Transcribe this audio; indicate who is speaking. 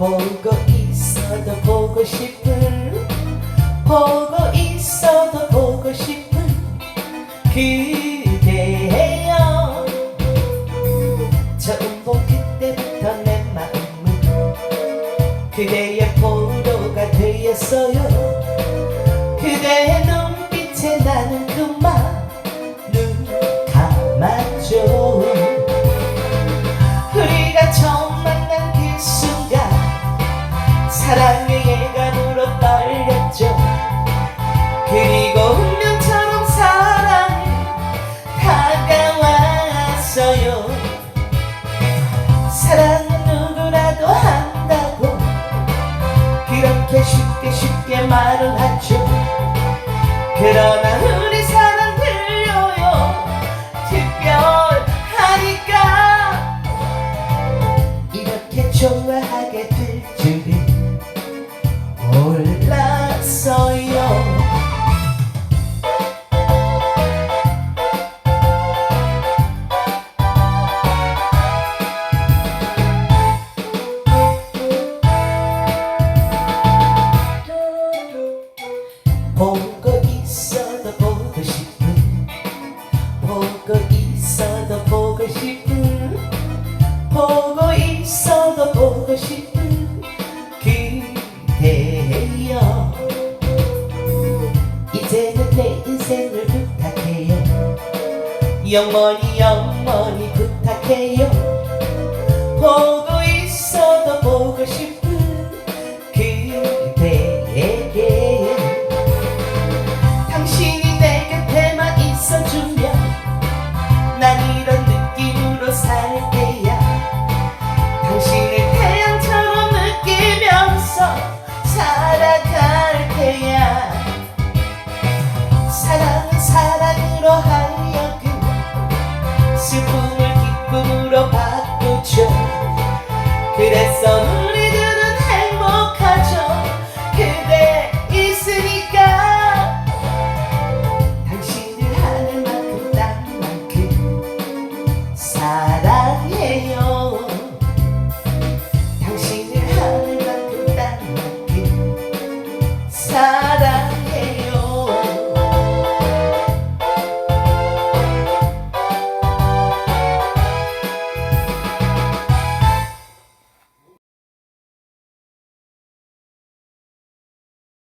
Speaker 1: 보고 있어도 보고 싶은 보고 있어도 보고 싶은 그대여 처음 본 그때부터 내 마음은 그대의 포로가 되었어요. 그대의 눈빛에 나는 그만 떨렸죠? 그리고 운명처럼 사랑이 다가왔어요. 사랑은 누구라도 한다고 그렇게 쉽게 쉽게 말을 하죠. 그러나 우리 사랑 들려요. 특별하니까. 이렇게 좋아하게 될 줄은 몰랐 있어도 보고 싶은 보고 있어도 보고 싶은 보고 있어도 보고 싶은 그대여 이제는 내 인생을 부탁해요. 영원히 영원히 부탁해요. 보고 살아갈 테야. 사랑은 사랑으로 하여금 슬픔을 기쁨으로 바꾸죠. 그래서